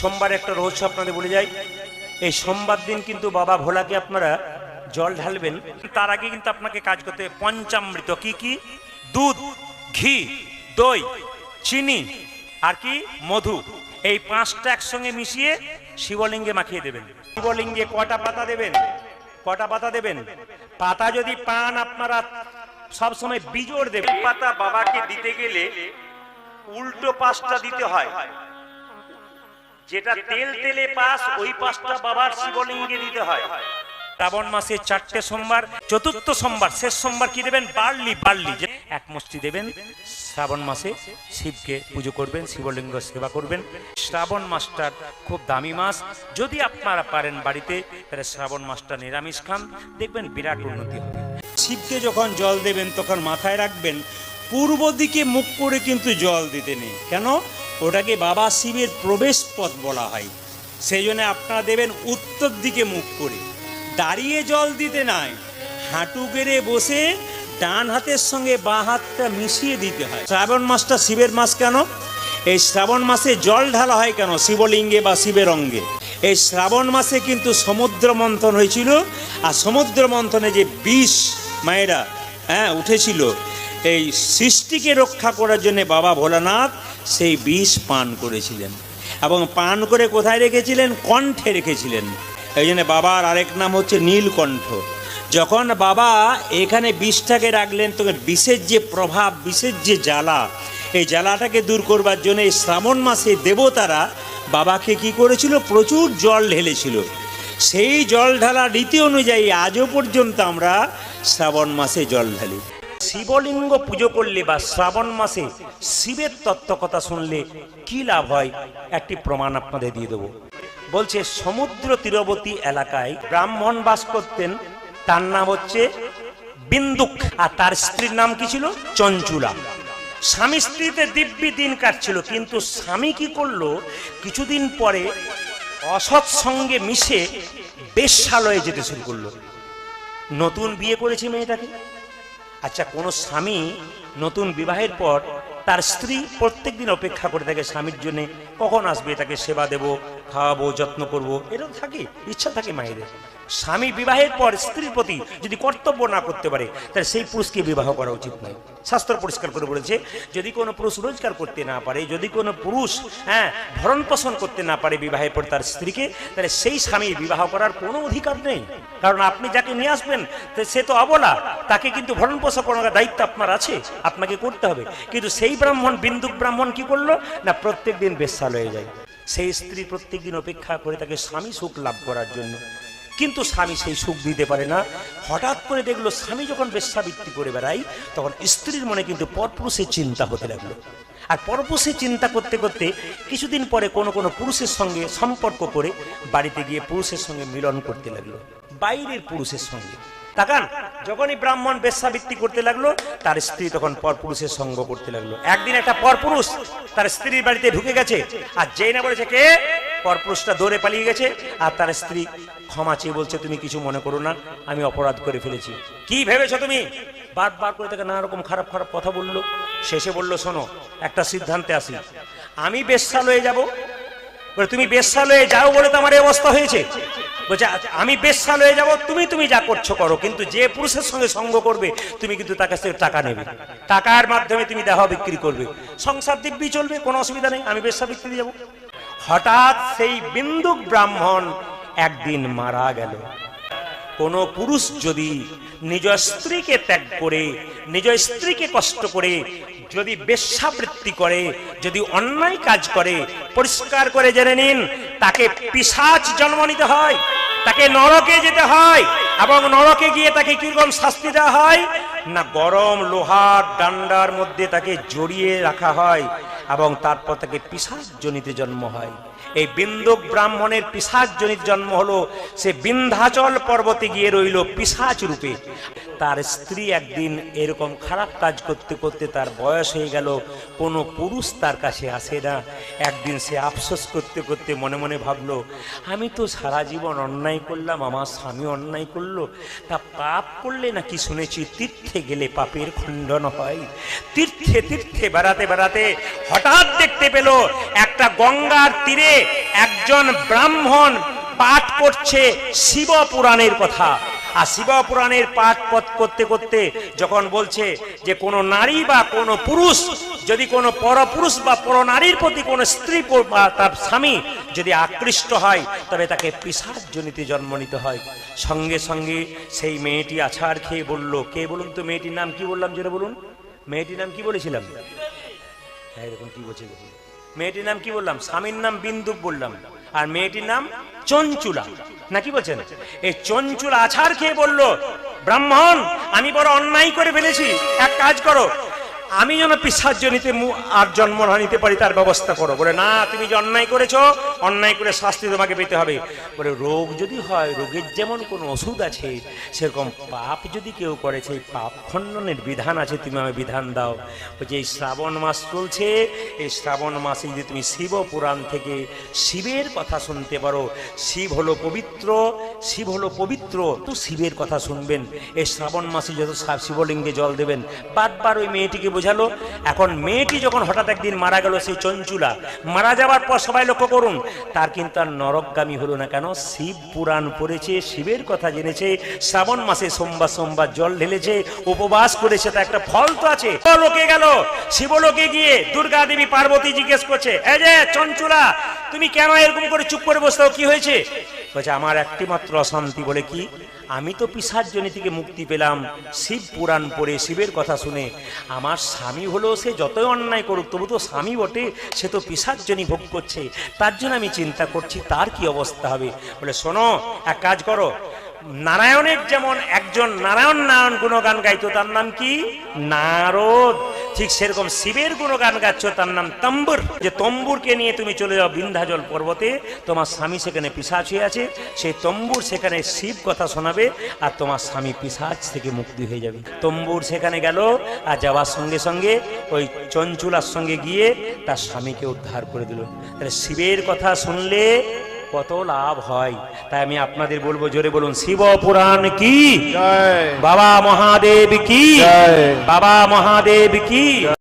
সোমবার একটা রহস্য আপনাদের বলে যাই। এই সোমবার দিন কিন্তু বাবা ভোলাকে আপনারা জল ঢালবেন। তার আগে কিন্তু আপনাকে কাজ করতে পঞ্চামৃত কি কি? দুধ, ঘি, দই, চিনি আর কি? মধু। এই পাঁচটা একসঙ্গে মিশিয়ে শিবলিঙ্গে মাখিয়ে দেবেন। শিবলিঙ্গে কটা পাতা দেবেন? কটা পাতা দেবেন? পাতা যদি পান আপনারা সবসময় বিজোড় দেবেন। পাতা বাবাকে দিতে গেলে উল্টো পাশটা দিতে হয়। যেটা তেল তেলে পাশ ওই পাশটা বাবার শিবলিঙ্গে দিতে হয়। শ্রাবণ মাসে চারটে সোমবার চতুর্থ সোমবার শেষ সোমবার কি দেবেন? বার্লি বার্লি এক মুষ্টি দেবেন। শ্রাবণ মাসে শিবকে পুজো করবেন শিবলিঙ্গ সেবা করবেন। শ্রাবণ মাসটার খুব দামি মাস। যদি আপনারা পারেন বাড়িতে তাহলে শ্রাবণ মাসটা নিরামিষ খান। দেখবেন বিরাট উন্নতি হবে। শিবকে যখন জল দেবেন তখন মাথায় রাখবেন পূর্ব দিকে মুখ করে কিন্তু জল দিতে নেই। কেন? ওটাকে বাবা শিবের প্রবেশ পথ বলা হয়। সেই জন্য আপনারা দেবেন উত্তর দিকে মুখ করে। দাঁড়িয়ে জল দিতে নাই হাঁটু গেড়ে বসে ডান হাতের সঙ্গে বাঁ হাতটা মিশিয়ে দিতে হয়। শ্রাবণ মাসটা শিবের মাস কেন? এই শ্রাবণ মাসে জল ঢালা হয় কেন? শিবলিঙ্গে বা শিবের অঙ্গে। এই শ্রাবণ মাসে কিন্তু সমুদ্র মন্থন হয়েছিল, আর সমুদ্র মন্থনে যে বিষ মায়েরা হ্যাঁ উঠেছিল এই সৃষ্টিকে রক্ষা করার জন্য বাবা ভোলানাথ সেই বিষ পান করেছিলেন। এবং পান করে কোথায় রেখেছিলেন? কণ্ঠে রেখেছিলেন। এই জন্য বাবার আরেক নাম হচ্ছে নীলকণ্ঠ। যখন বাবা এখানে বিষটাকে রাখলেন, তখন বিষের যে প্রভাব, বিষের যে জ্বালা, এই জ্বালাটাকে দূর করবার জন্য এই শ্রাবণ মাসে দেবতারা বাবাকে কি করেছিল? প্রচুর জল ঢেলেছিল। সেই জল ঢালা রীতি অনুযায়ী আজও পর্যন্ত আমরা শ্রাবণ মাসে জল ঢালি। শিবলিঙ্গ পুজো করলে বা শ্রাবণ মাসে শিবের তত্ত্ব কথা শুনলে কি লাভ হয়? একটি প্রমাণ আপনাদের দিয়ে দেবো। বলছে, সমুদ্র তীরবর্তী এলাকায় ব্রাহ্মণ বাস করতেন। তার নাম হচ্ছে বিন্দুক আর তার স্ত্রীর নাম কি ছিল? চঞ্চুলা। স্বামী স্ত্রীতে দিব্যি দিন কাটছিল, কিন্তু স্বামী কি করল? কিছুদিন পরে অসৎ সঙ্গে মিশে বেশ্যালয়ে যেতে শুরু করল। নতুন বিয়ে করেছে মেয়েটাকে। আচ্ছা কোনো স্বামী নতুন বিবাহের পর তার স্ত্রী প্রত্যেক দিন অপেক্ষা করে থাকে স্বামীর জন্য, কখন আসবে তাকে সেবা দেব, খাওয়াবো, যত্ন করব, এরকম থাকে, ইচ্ছা থাকে মায়েদের। স্বামী বিবাহের পর স্ত্রীর প্রতি যদি কর্তব্য না করতে পারে, তাহলে সেই পুরুষকে বিবাহ করা উচিত নয়। শাস্ত্র পরিষ্কার করে বলেছে, যদি কোনো পুরুষ রোজগার করতে না পারে, যদি কোনো পুরুষ হ্যাঁ ভরণ পোষণ করতে না পারে বিবাহের পর তার স্ত্রীকে, তাহলে সেই স্বামী বিবাহ করার কোনো অধিকার নেই। কারণ আপনি যাকে নিয়ে আসবেন সে তো অবলা, তাকে কিন্তু ভরণ পোষণ করার দায়িত্ব আপনার আছে, আপনাকে করতে হবে। কিন্তু সেই ব্রাহ্মণ, বিন্দুক ব্রাহ্মণ কি করল? না প্রত্যেক দিন বেশ্যালয়ে যায়। সেই স্ত্রী প্রত্যেক দিন অপেক্ষা করে তাকে স্বামী সুখ লাভ করার জন্য। কিন্তু স্বামী সেই সুখ দিতে পারে না। হঠাৎ করে দেখল স্বামী যখন বেশ্যাবৃত্তি করে বেড়ায়, তখন স্ত্রীর মনে কিন্তু পরপুরুষের চিন্তা হতে লাগল। আর পরপুরুষের চিন্তা করতে করতে কিছুদিন পরে কোনো কোনো পুরুষের সঙ্গে সম্পর্ক করে বাড়িতে গিয়ে পুরুষের সঙ্গে মিলন করতে লাগল। বাইরের পুরুষের সঙ্গে। তাকান, যখনই ব্রাহ্মণ বেশ্যাবৃত্তি করতে লাগল, তার স্ত্রী তখন পরপুরুষের সঙ্গ করতে লাগল। একদিন একটা পরপুরুষ তার স্ত্রীর বাড়িতে ঢুকে গেছে, আর যেই না বলেছে, কে? পরপুরুষটা দৌড়ে পালিয়ে গেছে আর তার স্ত্রী ক্ষমা চেয়ে বলছে তুমি কিছু মনে করো না আমি অপরাধ করে ফেলেছি। কি ভেবেছো তুমি? বারবার করে তাকে নানা রকম খারাপ খারাপ কথা বলল। শেষে বলল শোনো একটা সিদ্ধান্তে আসি। আমি বেশ্যালয়ে যাব। বলে তুমি বেশ্যালয়ে যাও বলে তো আমার এই অবস্থা হয়েছে। বলছে আচ্ছা, আমি বেশ্যালয়ে যাব তুমি তুমি যা করছ করো কিন্তু যে পুরুষের সঙ্গে সঙ্গ করবে তুমি কিন্তু তার কাছ থেকে টাকা নেবে। টাকার মাধ্যমে তুমি দেহ বিক্রি করবে। সংসার দিব্যি চলবে কোনো অসুবিধা নেই আমি বেশ্যা বিক্রি যাব। হঠাৎ সেই বিন্দুক ব্রাহ্মণ একদিন মারা গেল। কোন পুরুষ যদি নিজ স্ত্রীকে ত্যাগ করে, নিজ স্ত্রীকে কষ্ট করে, যদি বেশ্যাবৃত্তি করে, যদি অন্যায় কাজ করে, পরিষ্কার করে জেনে নিন, তাকে পিসাচ জন্ম নিতে হয়, তাকে নরকে যেতে হয় এবং নরকে গিয়ে তাকে কীরকম শাস্তি দেওয়া হয়? না গরম লোহার ডান্ডার মধ্যে তাকে জড়িয়ে রাখা হয় এবং তারপর তাকে পিসাচ জনিতে জন্ম হয়। এই বিন্দু ব্রাহ্মণের পিসাচ জনিত জন্ম হলো, সে বিন্ধ্যাচল পর্বতে গিয়ে রইল পিসাচ রূপে। তার স্ত্রী একদিন এরকম খারাপ কাজ করতে করতে তার বয়স হয়ে গেল, কোনো পুরুষ তার কাছে আসে না। একদিন সে আফসোস করতে করতে মনে মনে ভাবলো, আমি তো সারা জীবন অন্যায় করলাম, আমার স্বামী অন্যায় করল। তা পাপ করলে নাকি শুনেছি, তীর্থ তীর্থে গেলে পাপের খণ্ডন হয়। তীর্থে তীর্থে বেড়াতে বেড়াতে হঠাৎ দেখতে পেল একটা গঙ্গার তীরে একজন ব্রাহ্মণ পাঠ করছে শিব পুরাণের কথা। আর শিব পুরাণের পাঠ পথ করতে করতে যখন বলছে যে কোনো নারী বা কোনো পুরুষ, যদি কোনো পরপুরুষ বা পরনারীর প্রতি কোনো স্ত্রী বা তার স্বামী যদি আকৃষ্ট হয়, তবে তাকে পিসার জনিতে জন্ম নিতে হয়। সঙ্গে সঙ্গে সেই মেয়েটি আছাড় খেয়ে বলল, কে বলুন তো মেয়েটির নাম? কি বললাম যেটা বলুন? মেয়েটির নাম কি বলেছিলাম? হ্যাঁ এরকম কি বলছে মেয়েটির নাম কি বললাম? স্বামীর নাম বিন্দু বললাম। আর মেয়েটির নাম চঞ্চুলা। না কি বলছেন? এই চঞ্চুল আছাড় খেয়ে বলল, ব্রাহ্মণ, আমি বড় অন্যায় করে ফেলেছি। এক কাজ করো আমি যেন পিসার্জনিতে আর জন্ম না নিতে পারি, তার ব্যবস্থা করো। বলে, না, তুমি যে অন্যায় করেছ, অন্যায় করে শাস্তি তোমাকে পেতে হবে। বলে, রোগ যদি হয়, রোগের যেমন কোনো ওষুধ আছে, সেরকম পাপ যদি কেউ করে, সেই পাপ খণ্ডনের বিধান আছে, তুমি আমায় বিধান দাও। বলছে, এই শ্রাবণ মাস চলছে, এই শ্রাবণ মাসে যদি তুমি শিব পুরাণ থেকে শিবের কথা শুনতে পারো, শিব হলো পবিত্র শিব হলো পবিত্র, তো শিবের কথা শুনবেন। এই শ্রাবণ মাসে যত শিবলিঙ্গে জল দেবেন, বারবার ওই মেয়েটিকে বোঝালো। এখন মেয়েটি যখন হঠাৎ একদিন মারা গেল সেই চঞ্চুলা, মারা যাওয়ার পর সবাই লক্ষ্য করুন, তার কিন্তু আর নরকগামী হলো না কেন? শিব পুরাণ পড়েছে, শিবের কথা জেনেছে, শ্রাবণ মাসে সোমবার সোমবার জল ঢেলেছে, উপবাস করেছে, তা একটা ফল তো আছে। লোকে গেল, শিবলোকে গিয়ে দুর্গা দেবী পার্বতী জিজ্ঞেস করছে, এই যে চঞ্চুলা, তুমি কেন এরকম করে চুপ করে বসতে কি হয়েছে? বলছে, আমার একটি মাত্র অশান্তি বলে কি? আমি তো পিসার্জনী থেকে মুক্তি পেলাম। শিব পুরাণ পড়ে শিবের কথা শুনে। আমার স্বামী হলো সে যতই অন্যায় করুক, তবু তো স্বামী বটে, সে তো পিসার্জনী ভোগ করছে। তার জন্য আমি চিন্তা করছি, তার কি অবস্থা হবে? বলে, শোনো, এক কাজ করো। নারায়ণের যেমন একজন নারায়ণ নারায়ণ গুণগান গাইতো, তার নাম কি? নারদ। ঠিক সেরকম শিবের গুণগান গাচ্ছ, তার নাম তম্বুর। যে তম্বুরকে নিয়ে তুমি চলে যাও বিন্ধ্যাচল পর্বতে, তোমার স্বামী সেখানে পিসাচ হয়ে আছে সেই তম্বুর সেখানে শিব কথা শোনাবে, আর তোমার স্বামী পিসাচ থেকে মুক্তি হয়ে যাবে। তম্বুর সেখানে গেল, আর যাওয়ার সঙ্গে সঙ্গে ওই চঞ্চুলার সঙ্গে গিয়ে তার স্বামীকে উদ্ধার করে দিল। তাহলে শিবের কথা শুনলে কত লাভ হয়? তাই আমি আপনাদের বলব জোরে বলুন শিব পুরাণ কি? বাবা মহাদেব কি? বাবা মহাদেব কি?